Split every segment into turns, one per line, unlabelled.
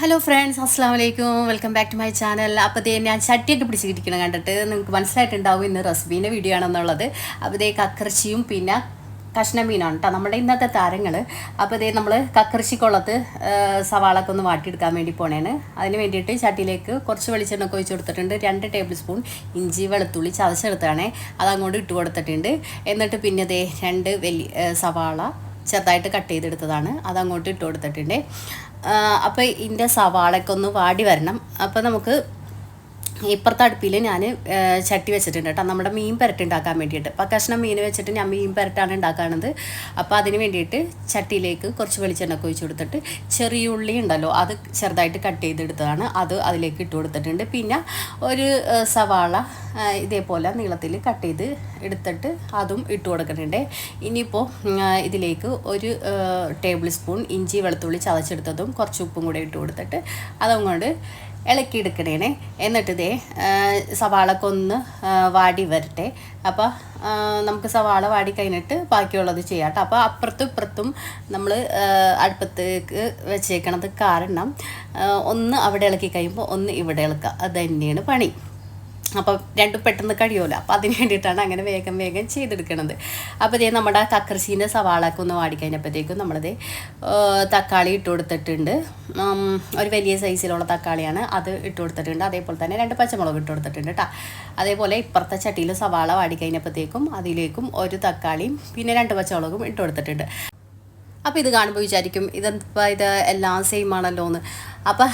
Hello friends അസ്സാം വലൈക്കും welcome back to my channel അപ്പോൾ ദേ ഞാൻ ചട്ടിയൊക്കെ പിടിച്ചിരിക്കണം കണ്ടിട്ട് നിങ്ങൾക്ക് മനസ്സിലായിട്ടുണ്ടാവും ഇന്ന് റെസിപ്പീന്റെ വീഡിയോ ആണെന്നുള്ളത്. അപ്പോൾ ദേ കക്കർച്ചിയും പിന്നെ കഷ്ണ മീനാണ് കേട്ടോ നമ്മുടെ ഇന്നത്തെ താരങ്ങൾ അപ്പോൾ ദേ നമ്മൾ കക്കർച്ചിക്കുള്ളത് സവാളൊക്കെ ഒന്ന് വാട്ടിയെടുക്കാൻ വേണ്ടി പോണേന് അതിന് വേണ്ടിയിട്ട് ചട്ടിയിലേക്ക് കുറച്ച് വെളിച്ചെണ്ണൊക്കെ ഒഴിച്ച് കൊടുത്തിട്ടുണ്ട്. രണ്ട് ടേബിൾ സ്പൂൺ ഇഞ്ചി വെളുത്തുള്ളി ചതച്ചെടുത്താണേ അതങ്ങോട്ട് ഇട്ട് കൊടുത്തിട്ടുണ്ട്. എന്നിട്ട് പിന്നെ ദേ രണ്ട് വലിയ സവാള ചെറുതായിട്ട് കട്ട് ചെയ്തെടുത്തതാണ്. അതങ്ങോട്ട് ഇട്ട് കൊടുത്തിട്ടുണ്ട്. അപ്പോൾ ഇതിന്റെ സവാളയൊക്കെ ഒന്ന് വാടി വരണം. അപ്പോൾ നമുക്ക് ഇപ്പുറത്തെ അടുപ്പിൽ ഞാൻ ചട്ടി വെച്ചിട്ടുണ്ട് കേട്ടോ. നമ്മുടെ മീൻ പെരട്ട് ഉണ്ടാക്കാൻ വേണ്ടിയിട്ട് അപ്പോൾ കഷ്ണം മീൻ വെച്ചിട്ട് ഞാൻ മീൻ പെരട്ടാണ് ഉണ്ടാക്കുന്നത് അപ്പോൾ അതിന് വേണ്ടിയിട്ട് ചട്ടിയിലേക്ക് കുറച്ച് വെളിച്ചെണ്ണ ഒഴിച്ച് കൊടുത്തിട്ട് ചെറിയ ഉള്ളി ഉണ്ടല്ലോ അത് ചെറുതായിട്ട് കട്ട് ചെയ്തെടുത്തതാണ്. അത് അതിലേക്ക് ഇട്ട് കൊടുത്തിട്ടുണ്ട്. പിന്നെ ഒരു സവാള ഇതേപോലെ നീളത്തിൽ കട്ട് ചെയ്ത് എടുത്തിട്ട് അതും ഇട്ട് കൊടുക്കുന്നുണ്ട്. ഇനിയിപ്പോൾ ഇതിലേക്ക് ഒരു ടേബിൾ സ്പൂൺ ഇഞ്ചി വെളുത്തുള്ളി ചതച്ചെടുത്തതും കുറച്ച് ഉപ്പും കൂടെ ഇട്ട് കൊടുത്തിട്ട് അതും ഇളക്കി എടുക്കണേനെ എന്നിട്ട് ഇതേ സവാളൊക്കെ ഒന്ന് വാടി വരട്ടെ. അപ്പോൾ നമുക്ക് സവാള വാടി കഴിഞ്ഞിട്ട് ബാക്കിയുള്ളത് ചെയ്യാം കേട്ടോ അപ്പോൾ അപ്പുറത്തും ഇപ്പുറത്തും നമ്മൾ അടുപ്പത്തേക്ക് വെച്ചേക്കണത് കാരണം ഒന്ന് അവിടെ ഇളക്കി കഴിയുമ്പോൾ ഒന്ന് ഇവിടെ ഇളക്കുക. അത് തന്നെയാണ് പണി. അപ്പം രണ്ടും പെട്ടെന്ന് കഴിയുമല്ലോ അപ്പോൾ അതിന് വേണ്ടിയിട്ടാണ് അങ്ങനെ വേഗം വേഗം ചെയ്തെടുക്കണത്. അപ്പോൾ ഇതേ നമ്മുടെ കക്കർച്ചീന്റെ സവാളൊക്കെ ഒന്ന് വാടിക്കഴിഞ്ഞപ്പോഴത്തേക്കും നമ്മളത് തക്കാളി ഇട്ട് കൊടുത്തിട്ടുണ്ട്. ഒരു വലിയ സൈസിലുള്ള തക്കാളിയാണ് അത് ഇട്ട് കൊടുത്തിട്ടുണ്ട്. അതേപോലെ തന്നെ രണ്ട് പച്ചമുളക് ഇട്ട് കൊടുത്തിട്ടുണ്ട് കേട്ടോ അതേപോലെ ഇപ്പുറത്തെ ചട്ടിയിൽ സവാള വാടിക്കഴിഞ്ഞപ്പോഴത്തേക്കും അതിലേക്കും ഒരു തക്കാളിയും പിന്നെ രണ്ട് പച്ചമുളകും ഇട്ട് കൊടുത്തിട്ടുണ്ട്. അപ്പോൾ ഇത് കാണുമ്പോൾ വിചാരിക്കും ഇതെന്താ ഇത് എല്ലാം സെയിം ആണല്ലോ എന്ന് അപ്പം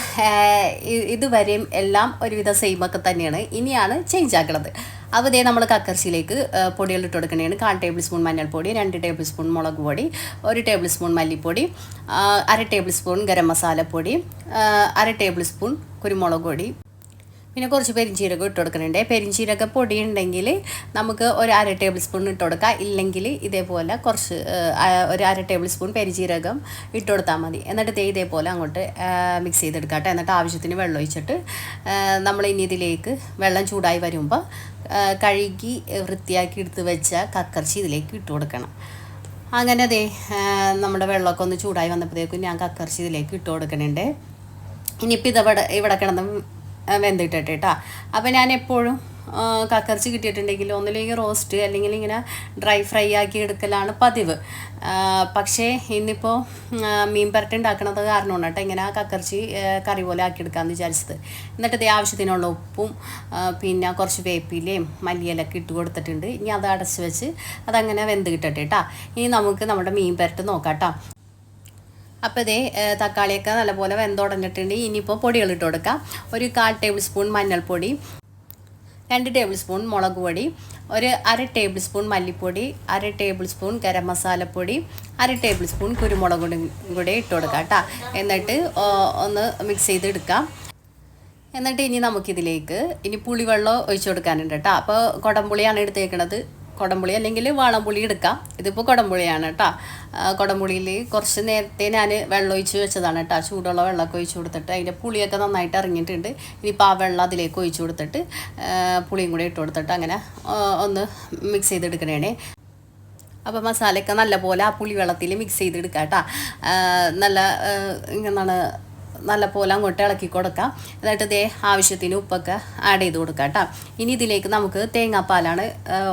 ഇതുവരെയും എല്ലാം ഒരുവിധം സെയിം ഒക്കെ തന്നെയാണ്. ഇനിയാണ് ചേഞ്ച് ആക്കുന്നത് അപ്പോൾ ഇതേ നമ്മൾ കക്കർച്ചിയിലേക്ക് പൊടികൾ ഇട്ട് കൊടുക്കണതാണ് കാൽ ടേബിൾ സ്പൂൺ മഞ്ഞൾപ്പൊടി രണ്ട് ടേബിൾ സ്പൂൺ മുളക് പൊടി ഒരു ടേബിൾ സ്പൂൺ മല്ലിപ്പൊടി അര ടേബിൾ സ്പൂൺ ഗരം മസാലപ്പൊടി പൊടി അര ടേബിൾ സ്പൂൺ കുരുമുളക് പൊടി പിന്നെ കുറച്ച് പെരിഞ്ചീരകം ഇട്ട് കൊടുക്കുന്നുണ്ട്. പെരിഞ്ചീരക പൊടി ഉണ്ടെങ്കിൽ നമുക്ക് ഒരു അര ടേബിൾ സ്പൂൺ ഇട്ട് കൊടുക്കാം. ഇല്ലെങ്കിൽ ഇതേപോലെ കുറച്ച് ഒരു അര ടേബിൾ സ്പൂൺ പെരിഞ്ചീരകം ഇട്ട് കൊടുത്താൽ മതി. എന്നിട്ട് തേ ഇതേപോലെ അങ്ങോട്ട് മിക്സ് ചെയ്തെടുക്കാം എന്നിട്ട് ആവശ്യത്തിന് വെള്ളം ഒഴിച്ചിട്ട് നമ്മൾ ഇനി ഇതിലേക്ക് വെള്ളം ചൂടായി വരുമ്പോൾ കഴുകി വൃത്തിയാക്കി എടുത്ത് വെച്ച കക്കർച്ചി ഇതിലേക്ക് ഇട്ട് കൊടുക്കണം. അങ്ങനെ ദേ നമ്മുടെ വെള്ളമൊക്കെ ഒന്ന് ചൂടായി വന്നപ്പോഴത്തേക്കും ഞാൻ കക്കർച്ചി ഇതിലേക്ക് ഇട്ട് കൊടുക്കണുണ്ട് ഇനിയിപ്പോൾ ഇതവിടെ ഇവിടെ കിടന്ന് വെന്തിട്ടെ കേട്ടോ. അപ്പോൾ ഞാൻ എപ്പോഴും കക്കറിച്ച് കിട്ടിയിട്ടുണ്ടെങ്കിൽ ഒന്നില്ലെങ്കിൽ റോസ്റ്റ് അല്ലെങ്കിൽ ഇങ്ങനെ ഡ്രൈ ഫ്രൈ ആക്കി എടുക്കലാണ് പതിവ്. പക്ഷേ ഇന്നിപ്പോൾ മീൻ പരട്ട് ഉണ്ടാക്കണത് കാരണമാണ് കേട്ടോ ഇങ്ങനെ കക്കർച്ചി ആ, കറി പോലെ ആക്കിയെടുക്കാമെന്ന് വിചാരിച്ചത്. എന്നിട്ട് ഇതേ ആവശ്യത്തിനുള്ള ഉപ്പും പിന്നെ കുറച്ച് വേപ്പിലയും മല്ലിയിലൊക്കെ ഇട്ട് കൊടുത്തിട്ടുണ്ട്. ഇനി അത് അടച്ച് വെച്ച് അതങ്ങനെ വെന്ത് കിട്ടട്ടെ കേട്ടോ. ഇനി നമുക്ക് നമ്മുടെ മീൻ പരട്ട് നോക്കാം കേട്ടോ. അപ്പോൾ ഇതേ തക്കാളിയൊക്കെ നല്ലപോലെ വെന്തുടഞ്ഞിട്ടുണ്ട്. ഇനിയിപ്പോൾ പൊടികൾ ഇട്ട് കൊടുക്കാം. ഒരു കാൽ ടേബിൾ സ്പൂൺ മഞ്ഞൾപ്പൊടി രണ്ട് ടേബിൾ സ്പൂൺ മുളക് പൊടി ഒരു അര ടേബിൾ സ്പൂൺ മല്ലിപ്പൊടി അര ടേബിൾ സ്പൂൺ ഗരം മസാലപ്പൊടി അര ടേബിൾ സ്പൂൺ കുരുമുളക് കൂടെ ഇട്ട് കൊടുക്കാം കേട്ടോ എന്നിട്ട് ഒന്ന് മിക്സ് ചെയ്തെടുക്കാം. എന്നിട്ട് ഇനി നമുക്കിതിലേക്ക് ഇനി പുളിവെള്ളം ഒഴിച്ചു കൊടുക്കാനുണ്ട് കേട്ടോ അപ്പോൾ കുടംപുളിയാണ് എടുത്തേക്കണത്. കുടംപുളി അല്ലെങ്കിൽ വാളംപുളി എടുക്കാം. ഇതിപ്പോൾ കുടംപുളിയാണ് കേട്ടോ കുടംപുളിയിൽ കുറച്ച് നേരത്തെ ഞാൻ വെള്ളം ഒഴിച്ച് വെച്ചതാണ് കേട്ടോ ചൂടുള്ള വെള്ളമൊക്കെ ഒഴിച്ച് കൊടുത്തിട്ട് അതിന്റെ പുളിയൊക്കെ നന്നായിട്ട് ഇറങ്ങിയിട്ടുണ്ട്. ഇനിയിപ്പോൾ ആ വെള്ളം അതിലേക്ക് ഒഴിച്ച് കൊടുത്തിട്ട് പുളിയും കൂടി ഇട്ട് കൊടുത്തിട്ട് അങ്ങനെ ഒന്ന് മിക്സ് ചെയ്തെടുക്കണേ അപ്പോൾ മസാലയൊക്കെ നല്ലപോലെ ആ പുളി വെള്ളത്തിൽ മിക്സ് ചെയ്തെടുക്കാം കേട്ടോ നല്ല ആ, ഇങ്ങനെയാണ് നല്ല പോലെ അങ്ങോട്ട് ഇളക്കി കൊടുക്കാം. എന്നിട്ട് ദേ ആവശ്യത്തിന് ഉപ്പൊക്കെ ആഡ് ചെയ്ത് കൊടുക്കാം കേട്ടോ ഇനി ഇതിലേക്ക് നമുക്ക് തേങ്ങാപ്പാലാണ്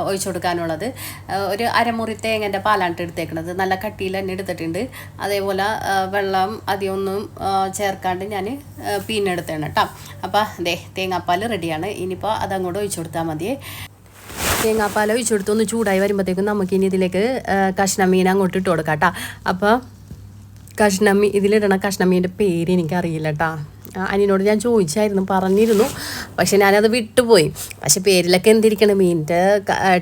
ഒഴിച്ചു കൊടുക്കാനുള്ളത്. ഒരു അരമുറി തേങ്ങന്റെ പാലാണ് എടുത്തേക്കുന്നത് നല്ല കട്ടിയിൽ തന്നെ എടുത്തിട്ടുണ്ട്. അതേപോലെ വെള്ളം അതിയൊന്നും ചേർക്കാണ്ട് ഞാൻ പീനെടുത്തേണ് കേട്ടോ അപ്പോൾ ദേ തേങ്ങാപ്പാൽ റെഡിയാണ്. ഇനിയിപ്പോൾ അതങ്ങോട്ട് ഒഴിച്ചു കൊടുത്താൽ മതിയേ തേങ്ങാപ്പാൽ ഒഴിച്ചു കൊടുത്തൊന്ന് ചൂടായി വരുമ്പോഴത്തേക്കും നമുക്ക് ഇനി ഇതിലേക്ക് കഷ്ണം കഷ്ണമീൻ അങ്ങോട്ട് ഇട്ട് കൊടുക്കാം കേട്ടോ അപ്പോൾ കഷ്ണമീൻ ഇതിലിടണ കഷ്ണമീന്റെ പേര് എനിക്കറിയില്ല കേട്ടോ അനിയനോട് ഞാൻ ചോദിച്ചായിരുന്നു പറഞ്ഞിരുന്നു. പക്ഷെ ഞാനത് വിട്ടുപോയി. പക്ഷെ പേരിലൊക്കെ എന്തിരിക്കണം? മീനിന്റെ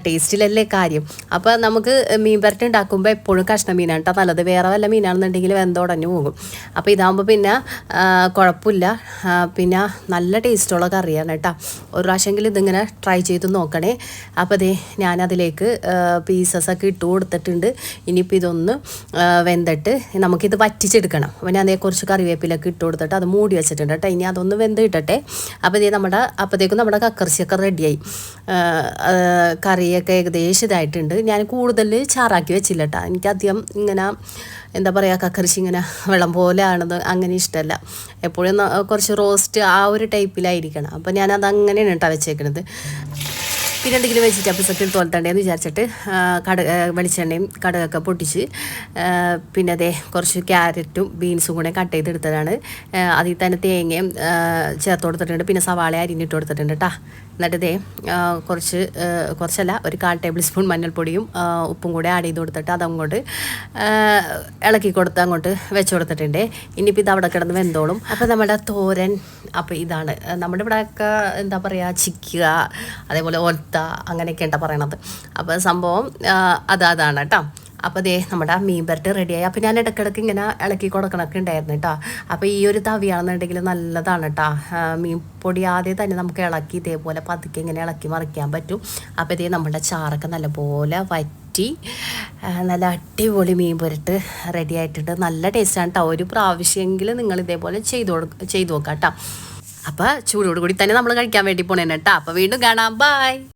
ടേസ്റ്റിലല്ലേ കാര്യം. അപ്പോൾ നമുക്ക് മീൻ പരട്ടി ഉണ്ടാക്കുമ്പോൾ എപ്പോഴും കഷ്ണം മീനാണ് കേട്ടോ നല്ലത്. വേറെ വല്ല മീനാണെന്നുണ്ടെങ്കിൽ വെന്തോടഞ്ഞു പോകും. അപ്പോൾ ഇതാകുമ്പോൾ പിന്നെ കുഴപ്പമില്ല. പിന്നെ നല്ല ടേസ്റ്റുള്ള കറിയാണ് കേട്ടോ. ഒരു പ്രാവശ്യമെങ്കിലും ഇതിങ്ങനെ ട്രൈ ചെയ്ത് നോക്കണേ. അപ്പോൾ അതേ ഞാനതിലേക്ക് പീസസൊക്കെ ഇട്ട് കൊടുത്തിട്ടുണ്ട്. ഇനിയിപ്പോൾ ഇതൊന്ന് വെന്തിട്ട് നമുക്കിത് വറ്റിച്ചെടുക്കണം. അപ്പോൾ ഞാൻ കുറച്ച് കറിവേപ്പിലൊക്കെ ഇട്ട് കൊടുത്തിട്ട് അത് മൂടി വെച്ചിട്ടുണ്ട് കേട്ടോ. ഇനി അതൊന്ന് വെന്ത് കിട്ടട്ടെ. അപ്പോൾ ഇതേ നമ്മുടെ അപ്പോഴത്തേക്കും നമ്മുടെ കക്കർച്ചിയൊക്കെ റെഡിയായി കറിയൊക്കെ ഏകദേശം ഇതായിട്ടുണ്ട്. ഞാൻ കൂടുതൽ ചാറാക്കി വെച്ചില്ല കേട്ടോ. എനിക്കധികം ഇങ്ങനെ എന്താ പറയുക കക്കറിച്ചി ഇങ്ങനെ വെള്ളം പോലെ ആണത് അങ്ങനെ ഇഷ്ടമല്ല എപ്പോഴും കുറച്ച് റോസ്റ്റ് ആ ഒരു ടൈപ്പിലായിരിക്കണം അപ്പോൾ ഞാനത് അങ്ങനെയാണ് കേട്ടോ വെച്ചേക്കണത്. പിന്നെ എന്തെങ്കിലും വെജിറ്റബിൾസ് ഒക്കെ തോൽത്തണ്ടേന്ന് വിചാരിച്ചിട്ട് കട വെളിച്ചെണ്ണയും കടകൊക്കെ പൊട്ടിച്ച് പിന്നെ അതേ കുറച്ച് ക്യാരറ്റും ബീൻസും കൂടെ കട്ട് ചെയ്തെടുത്തതാണ്. അതിൽ തന്നെ തേങ്ങയും ചേർത്ത് കൊടുത്തിട്ടുണ്ട്. പിന്നെ സവാള അരിഞ്ഞിട്ട് കൊടുത്തിട്ടുണ്ട് കേട്ടോ എന്നിട്ട് ഇതേ കുറച്ച് കുറച്ചല്ല ഒരു കാൽ ടേബിൾ സ്പൂൺ മഞ്ഞൾപ്പൊടിയും ഉപ്പും കൂടെ ആഡ് ചെയ്ത് കൊടുത്തിട്ട് അതങ്ങോട്ട് ഇളക്കി കൊടുത്ത് അങ്ങോട്ട് വെച്ച് കൊടുത്തിട്ടുണ്ട്. ഇനിയിപ്പോൾ ഇത് അവിടെ കിടന്ന് വെന്തോളും. അപ്പോൾ നമ്മുടെ തോരൻ അപ്പോൾ ഇതാണ്. നമ്മുടെ ഇവിടെയൊക്കെ എന്താ പറയുക ചിക്കുക അതേപോലെ ഒലത്ത അങ്ങനെയൊക്കെ പറയണത്. അപ്പോൾ സംഭവം അതാണ് കേട്ടോ അപ്പോൾ ദേ നമ്മുടെ മീൻ പുരട്ട് റെഡിയായി. അപ്പോൾ ഞാൻ ഇടയ്ക്കിടയ്ക്ക് ഇങ്ങനെ ഇളക്കി കൊടുക്കണമൊക്കെ ഉണ്ടായിരുന്നു കേട്ടോ അപ്പോൾ ഈ ഒരു തവിയാണെന്നുണ്ടെങ്കിൽ നല്ലതാണ് കേട്ടോ മീൻ പൊടി ആദ്യം തന്നെ നമുക്ക് ഇളക്കി ഇതേപോലെ പതുക്കെ ഇങ്ങനെ ഇളക്കി മറിക്കാൻ പറ്റും. അപ്പോൾ ഇതേ നമ്മുടെ ചാറൊക്കെ നല്ലപോലെ വറ്റി നല്ല അടിപൊളി മീൻ പുരട്ട് റെഡി ആയിട്ടുണ്ട്. നല്ല ടേസ്റ്റാണ് കേട്ടോ ഒരു പ്രാവശ്യമെങ്കിലും നിങ്ങൾ ഇതേപോലെ ചെയ്തു കൊടുക്ക ചെയ്തു നോക്കാം കേട്ടോ അപ്പോൾ ചൂടോട് കൂടി തന്നെ നമ്മൾ കഴിക്കാൻ വേണ്ടി പോണേനെ കേട്ടോ അപ്പോൾ വീണ്ടും കാണാം. ബായ്